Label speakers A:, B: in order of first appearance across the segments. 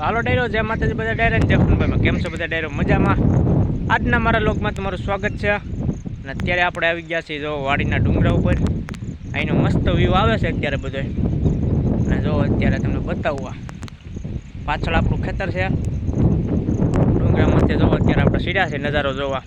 A: હાલો ડાયરો, જય માતાજી, બધા ડાયરા જય ખુનભાઈમાં કેમ છો બધા ડાયરો? મજામાં? આજના મારા લોકમાં તમારું સ્વાગત છે. અને અત્યારે આપણે આવી ગયા છીએ જો વાડીના ડુંગરા ઉપર. અહીંનો મસ્ત વ્યૂ આવે છે અત્યારે બધો. અને જો અત્યારે તમને બતાવવા, પાછળ આપણું ખેતર છે. ડુંગરામાંથી જો અત્યારે આપણે સીડ્યા છે નજારો જોવા.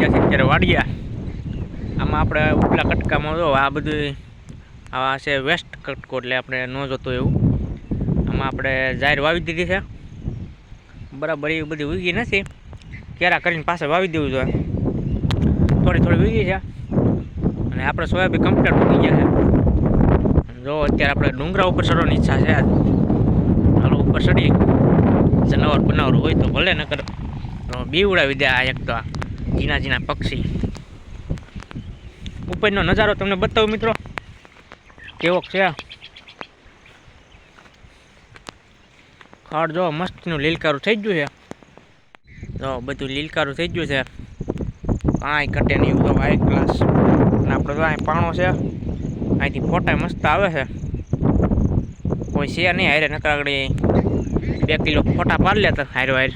A: ગયા અત્યારે વાડિયા. આમાં આપણે ઉપલા કટકામાં જો, આ બધું આ છે વેસ્ટ કટકો એટલે આપણે ન જોતું એવું. આમાં આપણે જાહેર વાવી દીધી છે. બરાબર, એ બધી ઉગી નથી. કેરા કરીને પાછળ વાવી દેવું જોઈએ. થોડી થોડી ઉગી છે. અને આપણે સોયાબીન કમ્પ્લીટ ઉગી ગયા છે. જો, અત્યારે આપણે ડુંગરા ઉપર ચડવાની ઈચ્છા છે. હાલો, ઉપર ચડી જનાવર બનાવર હોય તો ભલે તો બી ઉડાવી દે આ એક તો આ. ઝીણા ઝીણા પક્ષી. ઉપરનો નજારો તમને બતાવું મિત્રો. કેવોક છે ખાડ જો મસ્તનું લીલકારું થઈ ગયું છે. જો બધું લીલકારું થઈ ગયું છે. કાંઈ કટે નહીં તો હાઈ ક્લાસ અને આપણો તો અહીં પાણો છે. અહીંથી ફોટા મસ્ત આવે છે. કોઈ છે નહીં હારે નકરાકડી બે કિલો ફોટા પાડી લેતા હારો હાર.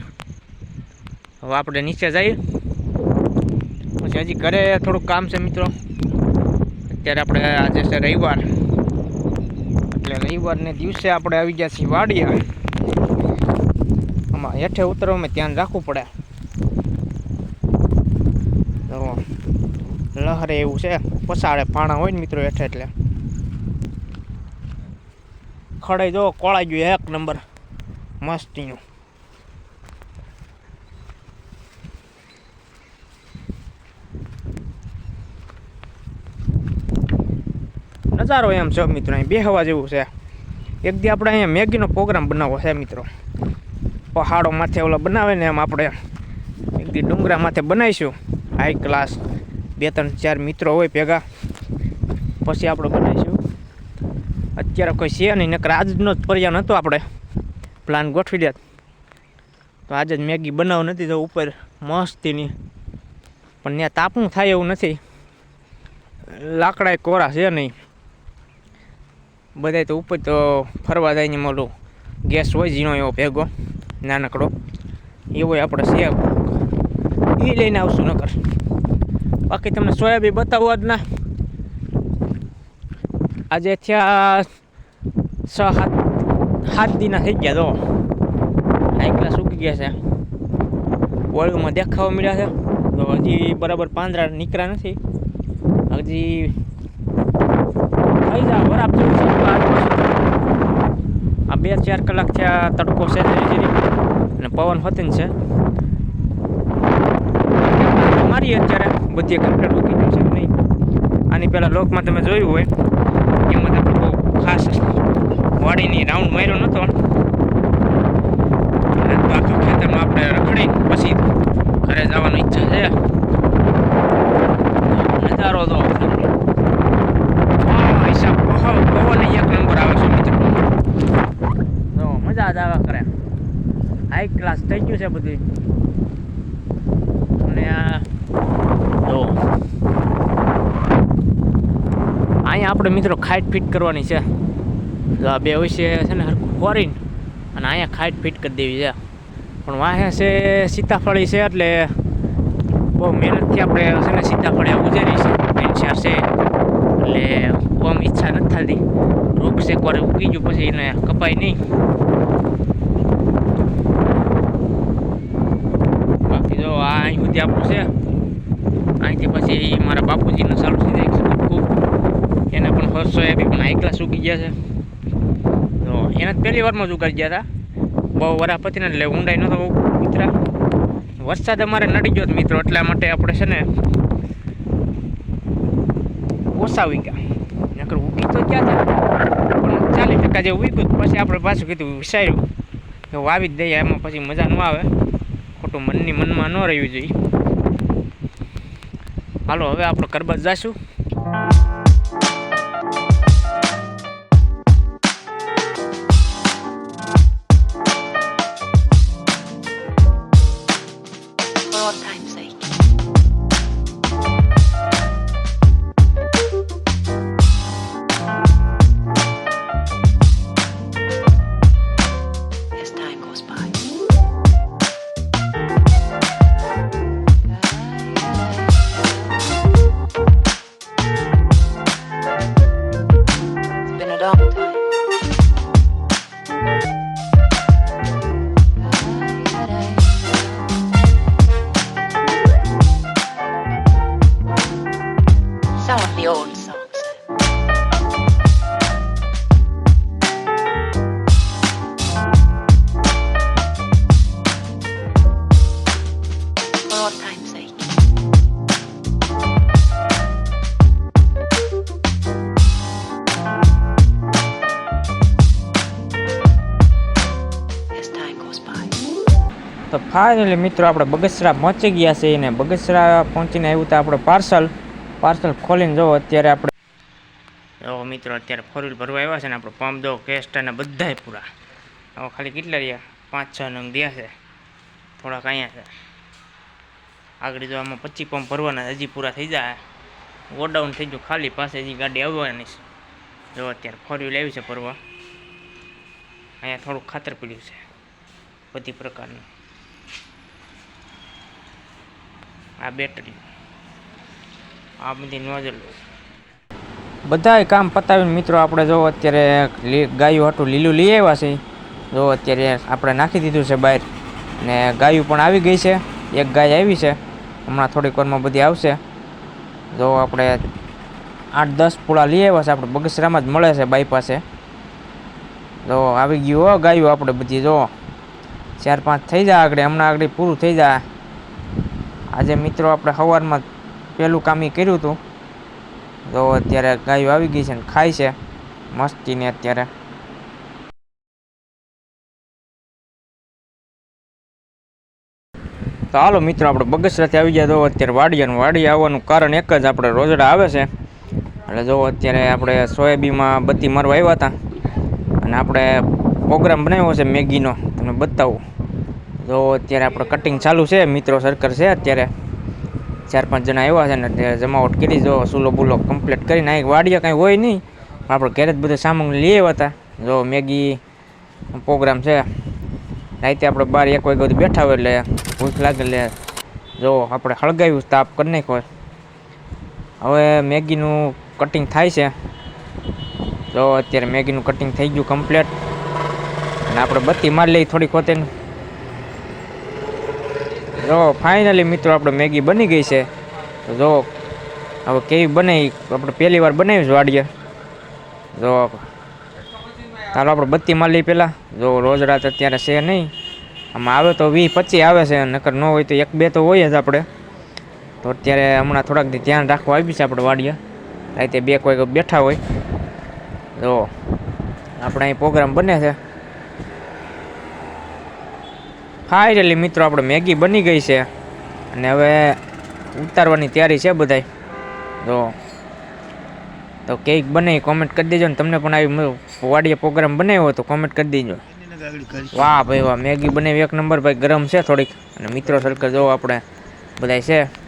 A: હવે આપણે નીચે જઈએ. પછી હજી ઘરે થોડુંક કામ છે મિત્રો. અત્યારે આપણે આજે છે રવિવાર. એટલે રવિવારને દિવસે આપણે આવી ગયા છીએ વાડિયા. આમાં હેઠે ઉતરવામાં ધ્યાન રાખવું પડે. લહરે એવું છે. પસાડે પાણા હોય ને મિત્રો હેઠે એટલે. ખડાઈ જો, કોળાઈ ગયું એક નંબર. મસ્તીનું. નજારો એમ છે મિત્રો, અહીં બેહવા જેવું છે. એક દી આપણે અહીંયા મેગીનો પ્રોગ્રામ બનાવવો છે મિત્રો. પહાડો માથે ઓલા બનાવે ને એમ આપણે. એક દી ડુંગરા માથે બનાવીશું. હાઈ ક્લાસ બે ત્રણ ચાર મિત્રો હોય ભેગા. પછી આપણે બનાવીશું. અત્યારે કોઈ છે નહીં, નકર આજનો જ પર્યાન નહોતો આપણે. પ્લાન ગોઠવી દે તો આજે જ મેગી બનાવ નથી, તો ઉપર મસ્તીની. પણ ત્યાં તાપણું થાય એવું નથી. લાકડા કોરા છે નહીં. બધાય તો ઉપર તો ફરવા જાય ને મોટું ગેસ હોય, ઝીણો એવો ભેગો, નાનકડો. એવો આપણે સેવ એ લઈને આવશું નકર. બાકી તમને સોયાબીન જ ના. આજે થયા છ, સાત સાત દિના થઈ ગયા તો. એકલા સૂકી ગયા છે. વર્ગમાં દેખાવા મળ્યા છે. તો હજી બરાબર પાંદડા નીકળ્યા નથી. હજી થઈ જા છે. આ બે ચાર કલાક થયા તડકો છે. અને પવન હોતી છે. મારી અત્યારે બધી કમ્પ્લેટ ઉગી ગયું છે નહીં. આની પહેલાં લોકમાં તમે જોયું હોય, એમાં આપણે બહુ ખાસ વાડીની રાઉન્ડ માર્યો નહોતો આખા ખેતરમાં આપણે રખડી, પછી ઘરે જવાની ઈચ્છા છે. નજારો તો હા, હિસાબ પહાવ પવન એક નંબર આવે છે મિત્રો જો મજા જ આવ્યા કરે હાઈ થઈ ગયું છે બધું અને આ, જો. અહીંયા આપણે મિત્રો ખાઈટ ફિટ કરવાની છે. તો આ બે વિશે છે ને, હરખું ફોરીન. અને અહીંયા ખાઈટ ફિટ કરી દેવી છે. પણ વાહે છે સીતાફળી છે એટલે બહુ મહેનતથી આપણે છે ને સીતાફળી ઉજેરી છે. ત્રણ છે. એટલે ઓમ ઈચ્છા નથી થતી. વૃક્ષ એકવાર ઉગી ગયું પછી એને કપાય નહીં બાકી જો આ અહીં સુધી આપણું છે. અહીંથી પછી મારા બાપુજીનું ચાલુ થઈ જાય ખૂબ. એને પણ હર્ષો એ બી પણ હાઈ ક્લાસ ઉગી ગયા છે. તો એને પહેલી વારમાં જ ઉગાડી ગયા હતા. બહુ વરાપતિ ને એટલે ઊંડાઈ નહોતો મિત્ર. વરસાદ અમારે નડી ગયો મિત્રો, એટલા માટે આપણે છે ને ઓછા ઉગ્યા નકર ઉગી તો ક્યાં છે પણ ચાલીસ ટકા જે ઉગ્યું. પછી આપણે પાછું કીધું વિચાર્યું કે વાવી જ દઈએ, એમાં પછી મજા ન આવે. ખોટું મનની મનમાં ન રહેવું જોઈએ. હાલો હવે આપણે કરબત જઈશું તો એટલે મિત્રો, આપણે બગસરા પહોંચી ગયા છે અને બગસરા પહોંચીને આવ્યું તો આપણે પાર્સલ પાર્સલ ખોલીને જો અત્યારે આપણે એવો મિત્રો, અત્યારે ફોર વ્હીલ ભરવા આવ્યા છે ને, આપણે પંપ દો કેસ્ટ અને બધાય પૂરા. હવે ખાલી કેટલા રહ્યા? પાંચ, છ નંગ દયા છે. થોડાક અહીંયા છે. આગળ જો આમાં પચીસ પંપ ભરવાના હજી પૂરા થઈ જાય. ગોડાઉન થઈ ગયું, ખાલી પાસે હજી ગાડી આવવાની છે. જો અત્યારે ફોર વ્હીલ આવી છે ભરવા. અહીંયા થોડુંક ખાતર પીડ્યું છે, બધી પ્રકારનું. આ બેટરી. આ બધી નોઝલો. બધાય કામ પતાવીને મિત્રો આપણે જો અત્યારે ગાયું હાટું લીલું લઈ આવ્યા છે. જો અત્યારે આપણે નાખી દીધું છે બહાર. ને ગાયું પણ આવી ગઈ છે. એક ગાય આવી છે. હમણાં થોડીક વારમાં બધી આવશે. જો આપણે આઠ દસ પૂળા લઈ આવ્યા છે. આપણે બગસરામાં જ મળે છે બાઈ પાસે. જો આવી ગયું હો ગાયું આપણે બધી. જો ચાર પાંચ થઈ જાય આગળ. હમણાં આગળ પૂરું થઈ જાય આજે મિત્રો આપણે સવારમાં પહેલું કામ કર્યું હતું. તો અત્યારે ગાયો આવી ગઈ છે ને ખાય છે, મસ્તીને અત્યારે. તો હાલો મિત્રો, આપણે બગસરાથી આવી ગયા. તો અત્યારે વાડિયાનું વાડી આવવાનું કારણ એક જ આપણે રોજડા આવે છે. એટલે જો અત્યારે આપણે સોયાબીનમાં બત્તી મારવા આવ્યા હતા. અને આપણે પ્રોગ્રામ બનાવ્યો છે મેગીનો. તમને બતાવું. જો અત્યારે આપણે કટિંગ ચાલુ છે. મિત્રો સર્કલ છે. અત્યારે ચાર પાંચ જણા આવ્યા છે ને તે જમાવટ કરી જો સુલો બુલો કમ્પ્લીટ કરીને અહીં વાડિયા કાંઈ હોય નહીં. આપણે ઘરે જ બધું સામાન લઈ આવ્યા હતા. જો મેગી પ્રોગ્રામ છે. રાતે આપણે બાર એક વાગ્યા સુધી બેઠા હોય એટલે ભૂખ લાગે એટલે જો આપણે હળગાવ્યું તાપ કરી નાખ્યો હવે મેગીનું કટિંગ થાય છે. જો અત્યારે મેગીનું કટિંગ થઈ ગયું કમ્પ્લીટ અને આપણે બત્તી મારી લઈ થોડીક હોતે જો ફાઇનલી મિત્રો, આપણે મેગી બની ગઈ છે. તો જો, હવે કેવી બને આપણે પહેલી વાર બનાવી વાડીએ. જો ચાલો આપણે બત્તી લઈ પહેલાં. જો, રોજ રાત અત્યારે છે નહીં. આમાં આવે તો વીસ પચીસ આવે છે, નકર ન હોય તો એક બે તો હોય જ આપણે. તો અત્યારે હમણાં થોડાક ધ્યાન રાખવા આવી છે આપણે વાડીએ. રાતે બે કોઈ બેઠા હોય. જો, આપણે અહીં પ્રોગ્રામ બને છે. ફાઇનલી મિત્રો, આપણે મેગી બની ગઈ છે. અને હવે ઉતારવાની તૈયારી છે બધાય. તો તો કેક બને કોમેન્ટ કરી દેજો ને તમને પણ આવી વાડીએ પ્રોગ્રામ બનાવ્યો તો કોમેન્ટ કરી દેજો. વાહ ભાઈ વાહ, મેગી બનાવી એક નંબર ભાઈ, ગરમ છે થોડીક. અને મિત્રો સર્કલ જો આપણે બધાય છે.